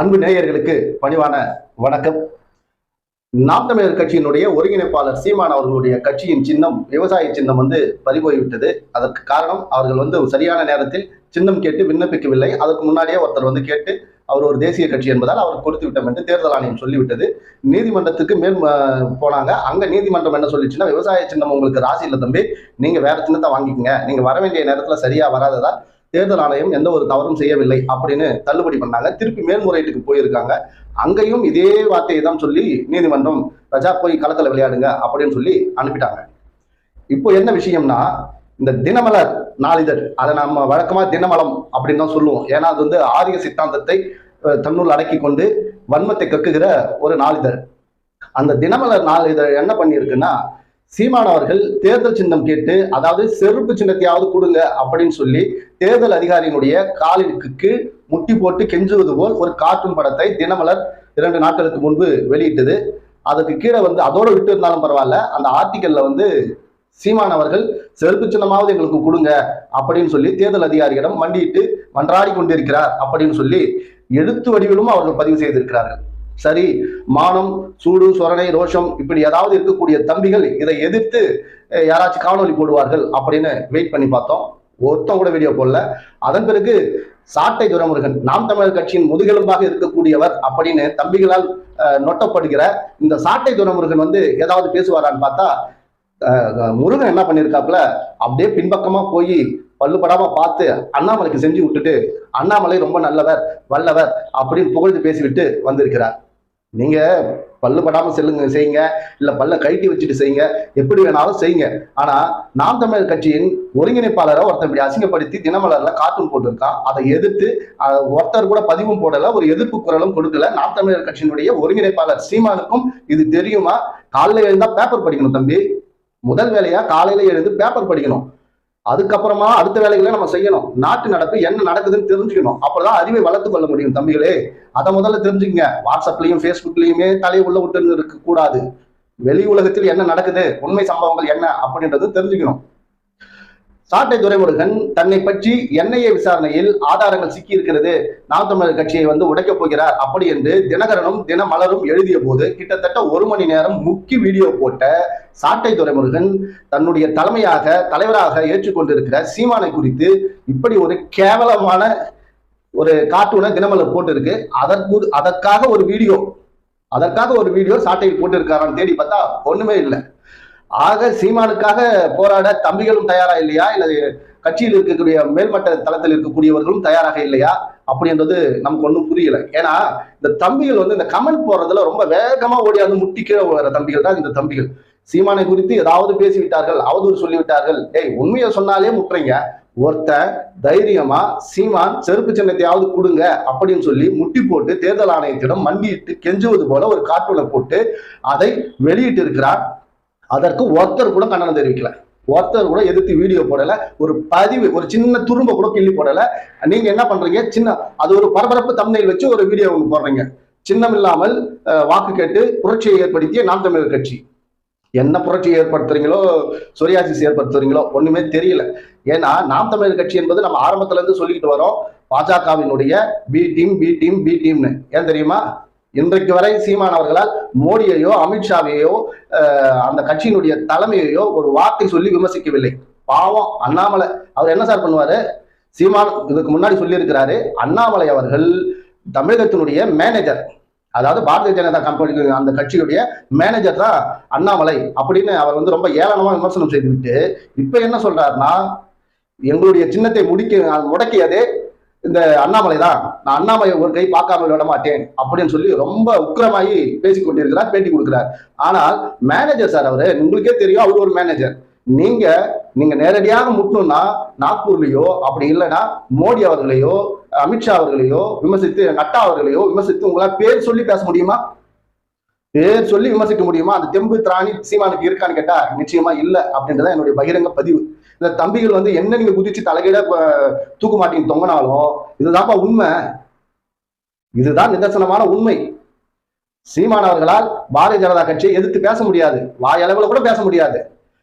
அன்பு நேயர்களுக்கு பணிவான வணக்கம். நாம் தமிழர் கட்சியினுடைய ஒருங்கிணைப்பாளர் சீமான் அவர்களுடைய கட்சியின் சின்னம் விவசாய சின்னம் வந்து பறிபோய்விட்டது. அதற்கு காரணம் அவர்கள் வந்து சரியான நேரத்தில் சின்னம் கேட்டு விண்ணப்பிக்கவில்லை. அதற்கு முன்னாடியே ஒருத்தர் வந்து கேட்டு அவர் ஒரு தேசிய கட்சி என்பதால் அவர் கொடுத்து விட்டோம் என்று தேர்தல் ஆணையம் சொல்லிவிட்டது. நீதிமன்றத்துக்கு மேல் போனாங்க. அங்க நீதிமன்றம் என்ன சொல்லிச்சுன்னா விவசாய சின்னம் உங்களுக்கு ராசி இல்லை தம்பி. நீங்க வேற சின்னத்தை வாங்கிக்கங்க. நீங்க வர வேண்டிய நேரத்துல சரியா வராததா? தேர்தல் ஆணையம் எந்த ஒரு தவறும் செய்யவில்லை அப்படின்னு தள்ளுபடி பண்ணாங்க. திருப்பி மேல்முறையீட்டுக்கு போயிருக்காங்க. அங்கேயும் இதே வார்த்தையை தான் சொல்லி நீதிமன்றம் ரஜா போய் களத்துல விளையாடுங்க அப்படின்னு சொல்லி அனுப்பிட்டாங்க. இப்போ என்ன விஷயம்னா இந்த தினமலர் நாளிதழ் அதை நம்ம வழக்கமா தினமலம் அப்படின்னு தான் சொல்லுவோம். ஏன்னா அது வந்து ஆரிய சித்தாந்தத்தை தன்னுள் அடக்கி கொண்டு வன்மத்தை கக்குகிற ஒரு நாளிதழ். அந்த தினமலர் நாளிதழ் என்ன பண்ணியிருக்குன்னா சீமான் அவர்கள் தேர்தல் சின்னம் கேட்டு அதாவது செருப்பு சின்னத்தையாவது கொடுங்க அப்படின்னு சொல்லி தேர்தல் அதிகாரியினுடைய காலிற்கு கீழ் முட்டி போட்டு கெஞ்சுவது போல் ஒரு கார்ட்டூன் படத்தை தினமலர் இரண்டு நாட்களுக்கு முன்பு வெளியிட்டது. அதுக்கு கீழே வந்து அதோட விட்டு இருந்தாலும் பரவாயில்ல அந்த ஆர்டிக்கல்ல வந்து சீமான் அவர்கள் செருப்பு சின்னமாவது எங்களுக்கு கொடுங்க அப்படின்னு சொல்லி தேர்தல் அதிகாரியிடம் மண்டியிட்டு மன்றாடி கொண்டிருக்கிறார் அப்படின்னு சொல்லி எழுத்து வடிவிலும் அவர்கள் பதிவு செய்திருக்கிறார்கள். சரி மானம் சூடு சொரணை ரோஷம் இப்படி ஏதாவது இருக்கக்கூடிய தம்பிகள் இதை எதிர்த்து யாராச்சும் காணொலி போடுவார்கள் அப்படின்னு வெயிட் பண்ணி பார்த்தோம். ஒருத்தம் கூட வீடியோ போடல. அதன் பிறகு சாட்டை துரைமுருகன் நாம் தமிழர் கட்சியின் முதுகெலும்பாக இருக்கக்கூடியவர் அப்படின்னு தம்பிகளால் நொட்டப்படுகிற இந்த சாட்டை துரைமுருகன் வந்து ஏதாவது பேசுவாரான்னு பார்த்தா முருகன் என்ன பண்ணியிருக்காப்புல அப்படியே பின்பக்கமா போய் பல்லுபடாம பார்த்து அண்ணாமலைக்கு செஞ்சு விட்டுட்டு அண்ணாமலை ரொம்ப நல்லவர் வல்லவர் அப்படின்னு புகழ்ந்து பேசிவிட்டு வந்திருக்கிறார். நீங்க பல்லு படாம செல்லுங்க செய்யுங்க. இல்ல பல்ல கழட்டி வச்சுட்டு செய்யுங்க. எப்படி வேணாலும் செய்யுங்க. ஆனா நாம் தமிழர் கட்சியின் ஒருங்கிணைப்பாளரை ஒருத்தர் இப்படி அசிங்கப்படுத்தி தினமலர்ல கார்ட்டூன் போட்டிருக்கான். அதை எதிர்த்து ஒருத்தர் கூட பதிவும் போடல ஒரு எதிர்ப்பு குரலும் கொடுக்கல. நாம் தமிழர் கட்சியினுடைய ஒருங்கிணைப்பாளர் சீமானுக்கும் இது தெரியுமா? காலையில எழுந்தா பேப்பர் படிக்கணும் தம்பி. முதல் வேலையா காலையில எழுந்து பேப்பர் படிக்கணும். அதுக்கப்புறமா அடுத்த வேலைகளை நம்ம செய்யணும். நாட்டு நடப்பு என்ன நடக்குதுன்னு தெரிஞ்சுக்கணும். அப்பதான் அறிவை வளர்த்து கொள்ள முடியும் தம்பிகளே. அதை முதல்ல தெரிஞ்சுக்கங்க. வாட்ஸ்அப்லயும் ஃபேஸ்புக்லயுமே தலையை உள்ள விட்டு இருக்க கூடாது வெளி உலகத்தில் என்ன நடக்குது? உண்மை சம்பவங்கள் என்ன? அப்படின்றது தெரிஞ்சுக்கணும். சாட்டை துரைமுருகன் தன்னை பற்றி என்ஐஏ விசாரணையில் ஆதாரங்கள் சிக்கி இருக்கிறது நாம் தமிழர் கட்சியை வந்து உடைக்கப் போகிறார். அப்படி என்று தினகரனும் தினமலரும் எழுதிய போது கிட்டத்தட்ட ஒரு மணி நேரம் முக்கி வீடியோ போட்ட சாட்டை துரைமுருகன் தன்னுடைய தலைமையாக தலைவராக ஏற்றுக்கொண்டிருக்கிற சீமானை குறித்து இப்படி ஒரு கேவலமான ஒரு கார்ட்டூனை தினமலர் போட்டிருக்கு. அதற்கு அதற்காக ஒரு வீடியோ அதற்காக ஒரு வீடியோ சாட்டையில் போட்டிருக்காரான்னு தேடி பார்த்தா ஒண்ணுமே இல்லை. ஆக சீமானுக்காக போராட தம்பிகளும் தயாரா இல்லையா? இல்ல கட்சியில் இருக்கக்கூடிய மேல்மட்ட தளத்தில் இருக்கக்கூடியவர்களும் தயாராக இல்லையா? அப்படின்றது நமக்கு ஒன்றும் புரியல. ஏன்னா இந்த தம்பிகள் வந்து இந்த கமெண்ட் போடுறதுல ரொம்ப வேகமா ஓடியாந்து முட்டி கீழே வர தம்பிகள் தான் இந்த தம்பிகள். சீமானை குறித்து ஏதாவது பேசிவிட்டார்கள் அவதூறு சொல்லிவிட்டார்கள். ஏய் உண்மையை சொன்னாலே முட்டுறீங்க. ஒருத்தன் தைரியமா சீமான் செருப்பு சின்னத்தையாவது கொடுங்க அப்படின்னு சொல்லி முட்டி போட்டு தேர்தல் ஆணையத்திடம் மண்டியிட்டு கெஞ்சுவது போல ஒரு கார்ட்டூனை போட்டு அதை வெளியிட்டு இருக்கிறார் அதற்கு ஒருத்தர் கூட கண்டனம் தெரிவிக்கல. ஒருத்தர் கூட எதிர்த்து வீடியோ போடல ஒரு பதிவு ஒரு சின்ன துரும்ப கூட கிள்ளி போடல. நீங்க என்ன பண்றீங்க? சின்ன அது ஒரு பரபரப்பு தம்னையில் வச்சு ஒரு வீடியோ ஒன்று போடுறீங்க. சின்னமில்லாமல் வாக்கு கேட்டு புரட்சியை ஏற்படுத்திய நாம் தமிழர் கட்சி. என்ன புரட்சி ஏற்படுத்துறீங்களோ சொரியாசிஸ் ஏற்படுத்துறீங்களோ ஒண்ணுமே தெரியல. ஏன்னா நாம் தமிழர் கட்சி என்பது நம்ம ஆரம்பத்துல இருந்து சொல்லிக்கிட்டு வரோம். பாஜகவினுடைய B team B team B டீம்னு ஏன் தெரியுமா? இன்றைக்கு வரை சீமான் அவர்களால் மோடியையோ அமித்ஷாவையோ அந்த கட்சியினுடைய தலைமையையோ ஒரு வார்த்தை சொல்லி விமர்சிக்கவில்லை. பாவம் அண்ணாமலை. அவர் என்ன சார் பண்ணுவாரு? சீமான் இதுக்கு முன்னாடி சொல்லியிருக்கிறாரு அண்ணாமலை அவர்கள் தமிழகத்தினுடைய மேனேஜர் அதாவது பாரதிய ஜனதா கம்பெனி அந்த கட்சியுடைய மேனேஜர் தான் அண்ணாமலை அப்படின்னு அவர் வந்து ரொம்ப ஏளனமா விமர்சனம் செய்துவிட்டு இப்ப என்ன சொல்றாருன்னா எங்களுடைய சின்னத்தை முடிக்க முடக்கியது இந்த அண்ணாமலை தான் நான் அண்ணாமலை ஒரு கை பார்க்காம விட மாட்டேன் அப்படின்னு சொல்லி ரொம்ப உக்கிரமாகி பேசிக்கொண்டிருக்கிறார் பேட்டி கொடுக்கிறார். ஆனால் மேனேஜர் சார் அவரு உங்களுக்கே தெரியும் அவர் ஒரு மேனேஜர் நீங்க நீங்க நேரடியாக முட்டணும்னா நாக்பூர்லயோ அப்படி இல்லைன்னா மோடி அவர்களையோ அமித்ஷா அவர்களையோ விமர்சித்து நட்டா அவர்களையோ விமர்சித்து உங்களால் பேர் சொல்லி பேச முடியுமா? பேர் சொல்லி விமர்சிக்க முடியுமா? அந்த தெம்பு திராணி சீமானுக்கு இருக்கான்னு கேட்டா நிச்சயமா இல்லை அப்படின்றத என்னுடைய பகிரங்க பதிவு. இந்த தம்பிகள் வந்து என்ன நீங்க குதிச்சு தலைகீழ தூக்க மாட்டீங்க தொங்கினாலும் இதுதான்ப்பா உண்மை. இதுதான் நிதர்சனமான உண்மை. சீமானவர்களால் பாரதிய ஜனதா கட்சியை எதிர்த்து பேச முடியாது. வாயளவுல கூட பேச முடியாது.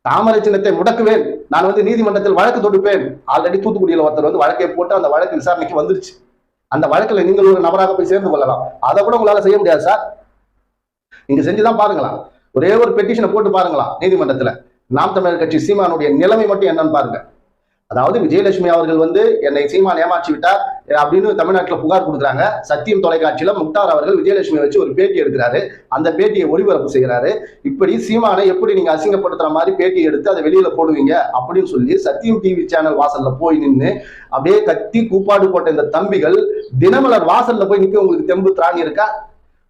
தாமரை சின்னத்தை முடக்குவேன். நான் வந்து நீதிமன்றத்தில் வழக்கு தொடுப்பேன். ஆல்ரெடி தூத்துக்குடியில் ஒருத்தர் வந்து வழக்கை போட்டு அந்த வழக்கு விசாரணைக்கு வந்துருச்சு. அந்த வழக்குல நீங்கள் ஒரு நபராக போய் சேர்ந்து கொள்ளலாம். அதை கூட உங்களால செய்ய முடியாது சார். நீங்க செஞ்சுதான் பாருங்களா ஒரே ஒரு பெட்டிஷனை போட்டு பாருங்களா நீதிமன்றத்துல. நாம் தமிழர் கட்சி சீமானுடைய நிலைமை மட்டும் என்னன்னு பாருங்க. அதாவது விஜயலட்சுமி அவர்கள் வந்து என்னை சீமான் ஏமாற்றி விட்டார் அப்படின்னு தமிழ்நாட்டில் புகார் கொடுக்குறாங்க. சத்தியம் தொலைக்காட்சியில முக்தார் அவர்கள் விஜயலட்சுமி வச்சு ஒரு பேட்டி எடுக்கிறாரு. அந்த பேட்டியை ஒளிபரப்பு செய்கிறாரு. இப்படி சீமானை எப்படி நீங்க அசிங்கப்படுத்துற மாதிரி பேட்டி எடுத்து அதை வெளியில போடுவீங்க அப்படின்னு சொல்லி சத்தியம் டிவி சேனல் வாசல்ல போய் நின்று அப்படியே கத்தி கூப்பாடு போட்ட இந்த தம்பிகள் தினமலர் வாசல்ல போய் நிற்க உங்களுக்கு தெம்பு திராணி இருக்கா?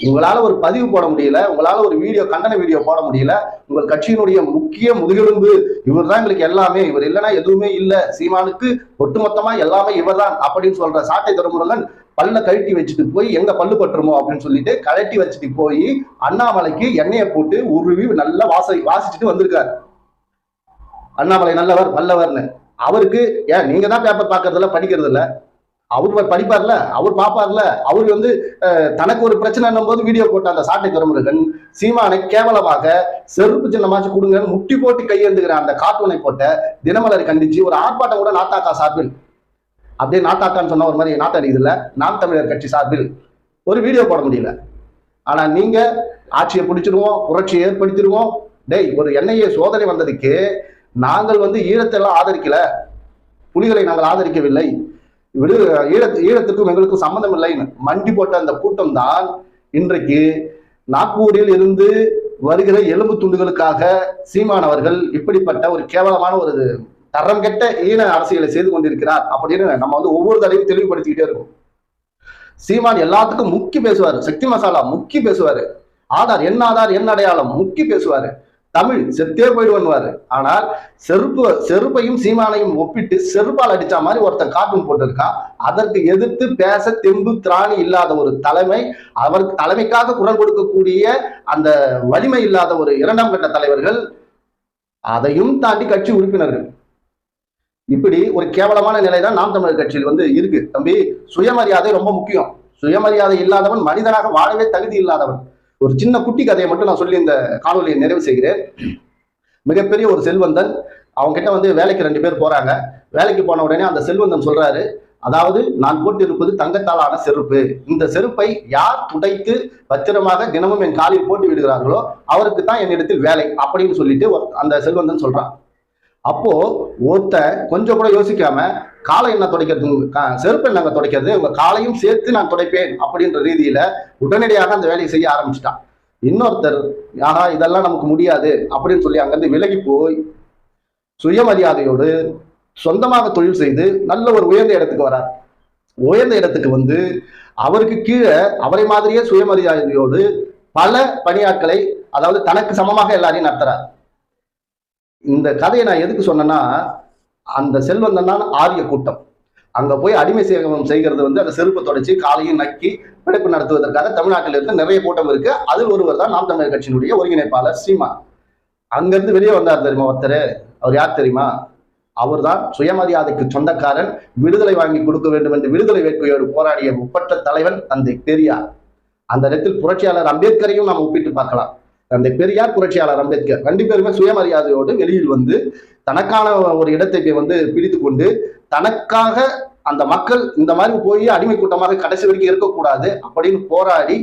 உங்களால ஒரு பதிவு போட முடியல உங்களால ஒரு வீடியோ கண்டன வீடியோ போட முடியல உங்கள் கட்சியினுடைய முக்கிய முதுகெலும்பு இவர் தான் எங்களுக்கு எல்லாமே. இவர் இல்லைன்னா எதுவுமே இல்லை. சீமானுக்கு ஒட்டுமொத்தமா எல்லாமே இவர் தான் அப்படின்னு சொல்ற சாட்டை திருமுருகன் பல்ல கழட்டி வச்சுட்டு போய் எங்க பல்லு பட்டுருமோ அப்படின்னு சொல்லிட்டு கழட்டி வச்சுட்டு போய் அண்ணாமலைக்கு எண்ணெயை போட்டு உருவி நல்லா வாச வாசிச்சுட்டு வந்திருக்காரு. அண்ணாமலை நல்லவர் வல்லவர்னு. அவருக்கு ஏன் நீங்க தான் பேப்பர் பாக்குறதுல படிக்கிறது இல்லை அவர் படிப்பார்ல அவர் பார்ப்பார்ல அவர் வந்து தனக்கு ஒரு பிரச்சனை போது வீடியோ போட்ட அந்த சாட்டை துறைமுருகன் சீமானை கேவலமாக செருப்பு சின்னமாச்சு கொடுங்கன்னு முட்டி போட்டு கையெழுந்துகிற அந்த கார்ட்டூனை போட்ட தினமலரை கண்டிச்சு ஒரு ஆர்ப்பாட்டம் கூட நாத்தாக்கா சார்பில். அப்படியே நாத்தாக்கான்னு சொன்ன ஒரு மாதிரி நாத்தம் அடிக்குதுல்ல நாம் தமிழர் கட்சி சார்பில். ஒரு வீடியோ போட முடியல. ஆனா நீங்க ஆட்சியை பிடிச்சிருவோம் புரட்சியை ஏற்படுத்திடுவோம் டேய் ஒரு என்ஐஏ சோதனை வந்ததுக்கு நாங்கள் வந்து ஈழத்தை எல்லாம் ஆதரிக்கல. புலிகளை நாங்கள் ஆதரிக்கவில்லை. விடு ஈழத்து ஈழத்துக்கும் எங்களுக்கும் சம்மந்தம் இல்லைன்னு மண்டி போட்ட அந்த கூட்டம் தான் இன்றைக்கு நாக்பூரில் இருந்து வருகிற எலும்பு துண்டுகளுக்காக சீமான் அவர்கள் இப்படிப்பட்ட ஒரு கேவலமான ஒரு தரம் கெட்ட ஈன அரசியலை செய்து கொண்டிருக்கிறார் அப்படின்னு நம்ம வந்து ஒவ்வொரு தடவையும் தெளிவுபடுத்திக்கிட்டே இருக்கும். சீமான் எல்லாத்துக்கும் முக்கி பேசுவாரு. சக்தி மசாலா முக்கி பேசுவாரு. ஆதார் என்ன ஆதார் என்ன அடையாளம் முக்கி பேசுவாரு. தமிழ் செத்தே போயிடுவாரு ஆனால் செருப்பு செருப்பையும் சீமானையும் ஒப்பிட்டு செருப்பால் அடிச்ச மாதிரி ஒருத்தன் கார்ட்டூன் போட்டிருக்கான். அதற்கு எதிர்த்து பேச தெம்பு திராணி இல்லாத ஒரு தலைமை அவருக்கு தலைமைக்காக குரல் கொடுக்கக்கூடிய அந்த வலிமை இல்லாத ஒரு இரண்டாம் கட்ட தலைவர்கள் அதையும் தாண்டி கட்சி உறுப்பினர்கள். இப்படி ஒரு கேவலமான நிலை தான் நாம் தமிழர் கட்சியில் வந்து இருக்கு. தம்பி சுயமரியாதை ரொம்ப முக்கியம். சுயமரியாதை இல்லாதவன் மனிதனாக வாழவே தகுதி இல்லாதவன். ஒரு சின்ன குட்டி கதையை மட்டும் நான் சொல்லி இந்த காணொலியை நிறைவு செய்கிறேன். மிகப்பெரிய ஒரு செல்வந்தன். அவங்க கிட்ட வந்து வேலைக்கு ரெண்டு பேர் போறாங்க. வேலைக்கு போன உடனே அந்த செல்வந்தன் சொல்றாரு அதாவது நான் போட்டிருப்பது தங்கத்தாலான செருப்பு. இந்த செருப்பை யார் துடைத்து பத்திரமாக தினமும் என் காலில் போட்டு விடுகிறார்களோ அவருக்கு தான் என்னிடத்தில் வேலை அப்படின்னு சொல்லிட்டு அந்த செல்வந்தன் சொல்றான். அப்போ ஒருத்தன் கொஞ்சம் கூட யோசிக்காம காலை என்ன துடைக்கிறது செருப்பு நாங்கள் துடைக்கிறது உங்க காலையும் சேர்த்து நான் துடைப்பேன் அப்படின்ற ரீதியில உடனடியாக அந்த வேலையை செய்ய ஆரம்பிச்சிட்டான். இன்னொருத்தர் ஆனா இதெல்லாம் நமக்கு முடியாது அப்படின்னு சொல்லி அங்கிருந்து விலகி போய் சுயமரியாதையோடு சொந்தமாக தொழில் செய்து நல்ல ஒரு உயர்ந்த இடத்துக்கு வரார். உயர்ந்த இடத்துக்கு வந்து அவருக்கு கீழே அவரை மாதிரியே சுயமரியாதையோடு பல பணியாட்களை அதாவது தனக்கு சமமாக எல்லாரையும் நடத்துறார். இந்த கதையை நான் எதுக்கு சொன்னேன்னா அந்த செல்வந்தன் தான் ஆரிய கூட்டம். அங்க போய் அடிமை சேவகம் செய்கிறது வந்து அந்த செருப்பு தொடச்சி காலையும் நக்கி பிழைப்பு நடத்துவதற்காக தமிழ்நாட்டில் இருந்து நிறைய கூட்டம் இருக்கு. அதில் ஒருவர் தான் நாம் தமிழர் கட்சியினுடைய ஒருங்கிணைப்பாளர் சீமா. அங்கிருந்து வெளியே வந்தார் தெரியுமா ஒருத்தர்? அவர் யார் தெரியுமா? அவர்தான் சுயமரியாதைக்கு சொந்தக்காரன் விடுதலை வாங்கி கொடுக்க வேண்டும் என்று விடுதலை வேட்கையோடு போராடிய முப்பட்ட தலைவன் தந்தை பெரியார். அந்த இடத்தில் புரட்சியாளர் அம்பேத்கரையும் நாம் ஒப்பிட்டு பார்க்கலாம். தந்தை பெரியார் புரட்சியாளர் அம்பேத்கர். ரெண்டு பேருமே சுயமரியாதையோடு வெளியில் வந்து தனக்கான ஒரு இடத்தை வந்து பிடித்து கொண்டு தனக்காக அந்த மக்கள் இந்த மாதிரி போய் அடிமை கூட்டமாக கடைசி வரைக்கும் இருக்கக்கூடாது அப்படின்னு போராடி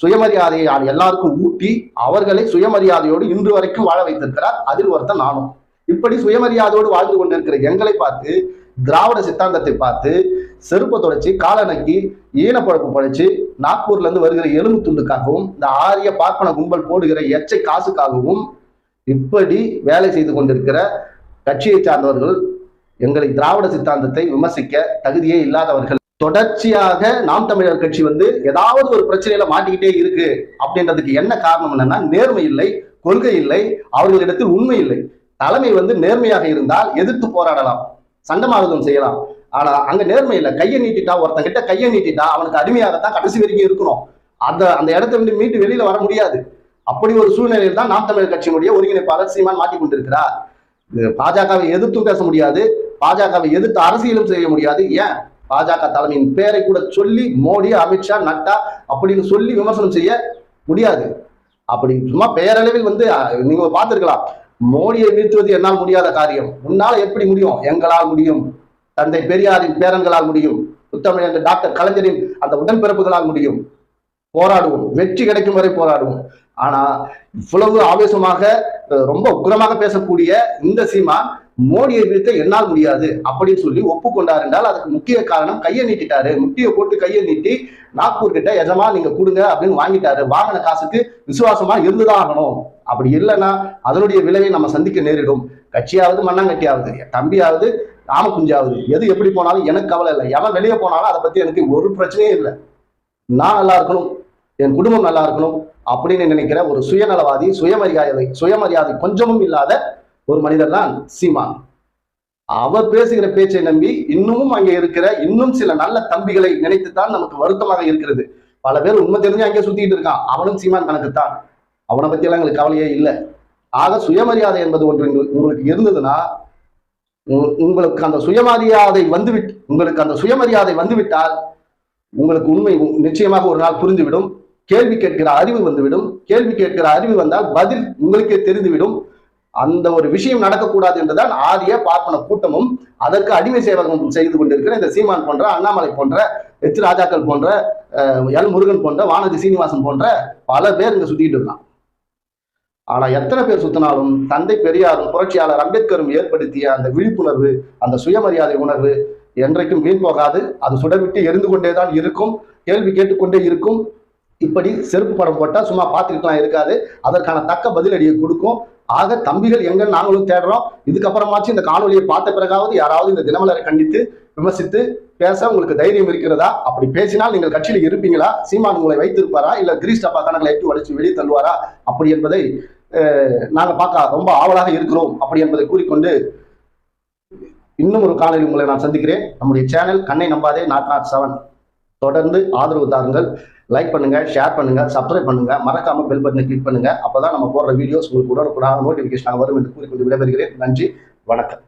சுயமரியாதையை எல்லாருக்கும் ஊட்டி அவர்களை சுயமரியாதையோடு இன்று வரைக்கும் வாழ வைத்திருக்கிறார் அதில் ஒருத்தன் நானும். இப்படி சுயமரியாதையோடு வாழ்ந்து கொண்டிருக்கிற எங்களை பார்த்து திராவிட சித்தாந்தத்தை பார்த்து செருப்பை தொடச்சி காலநக்கி ஈனப்பழப்பு படைச்சு நாக்பூர்ல இருந்து வருகிற எலும்பு துண்டுக்காகவும் இந்த ஆரிய பார்ப்பன கும்பல் போடுகிற எச்சை காசுக்காகவும் இப்படி வேலை செய்து கொண்டிருக்கிற கட்சியை சார்ந்தவர்கள் எங்களை திராவிட சித்தாந்தத்தை விமர்சிக்க தகுதியே இல்லாதவர்கள். தொடர்ச்சியாக நாம் தமிழர் கட்சி வந்து ஏதாவது ஒரு பிரச்சனையில மாட்டிக்கிட்டே இருக்கு அப்படின்றதுக்கு என்ன காரணம் என்னன்னா நேர்மை இல்லை கொள்கை இல்லை அவர்களிடத்தில் உண்மை இல்லை. தலைமை வந்து நேர்மையாக இருந்தால் எதிர்த்து போராடலாம் சண்டமாரதம் செய்யலாம். ஆனா அங்க நேர்மை இல்லை. கையை நீட்டிட்டா ஒருத்தன் கிட்ட கையை நீட்டிட்டா அவனுக்கு அடிமையாகத்தான் கடைசி வரைக்கும் இருக்கணும். அந்த அந்த இடத்தை விட்டு மீட்டு வெளியில வர முடியாது. அப்படி ஒரு சூழ்நிலையில் தான் நாம் தமிழர் கட்சியினுடைய ஒருங்கிணைப்பாளர் சீமான் மாட்டிக் கொண்டிருக்கிறார் பாஜகவை எதிர்த்தும் பேச முடியாது. பாஜகவை எதிர்த்து அரசியலும் செய்ய முடியாது. ஏன்? பாஜக தலைமையின் பேரை கூட சொல்லி மோடி அமித்ஷா நட்டா அப்படின்னு சொல்லி விமர்சனம் செய்ய முடியாது. அப்படி சும்மா பெயரளவில் வந்து நீங்க பார்த்திருக்கலாம். மோடியை வீழ்த்துவது என்னால் முடியாத காரியம். உன்னால எப்படி முடியும்? எங்களால் முடியும். தந்தை பெரியாரின் பேரன்களால் முடியும். உத்தமிழ் என்ற டாக்டர் கலைஞரின் அந்த உடன்பிறப்புகளால் முடியும். போராடுவோம். வெற்றி கிடைக்கும் வரை போராடுவோம். ஆனா இவ்வளவு ஆவேசமாக ரொம்ப உக்கிரமாக பேசக்கூடிய இந்த சீமா மோடியை வீழ்த்த என்னால் முடியாது அப்படின்னு சொல்லி ஒப்புக்கொண்டார் என்றால் அதுக்கு முக்கிய காரணம் கையை நீட்டிட்டாரு. முட்டியை போட்டு கையை நீட்டி நாக்பூர் கிட்ட எஜமா நீங்க கொடுங்க அப்படின்னு வாங்கிட்டாரு. வாங்கின காசுக்கு விசுவாசமா இருந்துதான் ஆகணும். அப்படி இல்லைன்னா அதனுடைய விளைவை நம்ம சந்திக்க நேரிடும். கட்சியாவது மண்ணாங்கட்டியாவது தம்பியாவது ஆமக்குஞ்சாவது எது எப்படி போனாலும் எனக்கு கவலை இல்லை. எவன் வெளியே போனாலும் அதை பத்தி எனக்கு ஒரு பிரச்சனையும் இல்லை. நான் நல்லா இருக்கணும். என் குடும்பம் நல்லா இருக்கணும் அப்படின்னு நினைக்கிற ஒரு சுயநலவாதி சுயமரியாதை சுயமரியாதை கொஞ்சமும் இல்லாத ஒரு மனிதர் தான் சீமான். அவர் பேசுகிற பேச்சை நம்பி இன்னமும் அங்கே இருக்கிற இன்னும் சில நல்ல தம்பிகளை நினைத்துத்தான் நமக்கு வருத்தமாக இருக்கிறது. பல பேர் உண்மை தெரிஞ்சு அங்கே சுத்திட்டு இருக்கான். அவனும் சீமான் கணக்கு தான் அவனை பத்தி எல்லாம் எங்களுக்கு கவலையே இல்லை. ஆக சுயமரியாதை என்பது ஒன்று உங்களுக்கு- இருந்ததுன்னா உங்களுக்கு அந்த சுயமரியாதை வந்துவிட்டு உங்களுக்கு அந்த சுயமரியாதை வந்துவிட்டால் உங்களுக்கு உண்மை நிச்சயமாக ஒரு நாள் புரிந்துவிடும். கேள்வி கேட்கிற அறிவு வந்துவிடும். கேள்வி கேட்கிற அறிவு வந்தால் பதில் உங்களுக்கே தெரிந்துவிடும். அந்த ஒரு விஷயம் நடக்கக்கூடாது என்றுதான் ஆரிய பார்ப்பன கூட்டமும் அதற்கு அடிமை சேவகம் செய்து கொண்டிருக்கிற இந்த சீமான் போன்ற அண்ணாமலை போன்ற எச் ராஜாக்கள் போன்ற எல் முருகன் போன்ற வானதி சீனிவாசன் போன்ற பல பேர் இங்க சுத்திட்டு இருக்கான். ஆனா எத்தனை பேர் சுத்தினாலும் தந்தை பெரியாரும் புரட்சியாளர் அம்பேத்கரும் ஏற்படுத்திய அந்த விழிப்புணர்வு அந்த சுயமரியாதை உணர்வு என்றைக்கும் வீண் போகாது. அது சுடர்விட்டு எரிந்து கொண்டேதான் இருக்கும். கேள்வி கேட்டுக்கொண்டே இருக்கும். இப்படி செருப்பு படம் போட்டால் சும்மா பார்த்துக்கிட்டலாம் இருக்காது. அதற்கான தக்க பதிலடியை கொடுக்கும். ஆக தம்பிகள் எங்க நாங்களும் தேடுறோம். இதுக்கப்புறமாச்சும் இந்த காணொலியை பார்த்த பிறகாவது யாராவது இந்த தினமலரை கண்டித்து விமர்சித்து பேச உங்களுக்கு தைரியம் இருக்கிறதா? அப்படி பேசினால் நீங்கள் கட்சியில் இருப்பீங்களா? சீமான் உங்களை வைத்திருப்பாரா? இல்ல கிரீஸ் டப்பா கணக்கில் எட்டு வளைச்சு வெளியே தள்ளுவாரா? அப்படி என்பதை நாங்கள் பார்க்க ரொம்ப ஆவலாக இருக்கிறோம். அப்படி என்பதை கூறிக்கொண்டு இன்னும் ஒரு காணொலி உங்களை நான் சந்திக்கிறேன். நம்முடைய சேனல் கண்ணை நம்பாதே நாட் நாட் செவன். தொடர்ந்து ஆதரவு தாருங்கள். லைக் பண்ணுங்க ஷேர் பண்ணுங்க சப்ஸ்கிரைப் பண்ணுங்க. மறக்காம பெல் பட்டனை கிளிக் பண்ணுங்க. அப்பதான் நம்ம போடுற வீடியோஸ் உங்களுக்கு உடனுக்குடாக நோட்டிபிகேஷன் வரும் என்று கூறிக்கொண்டு விடைபெறுகிறேன். நன்றி வணக்கம்.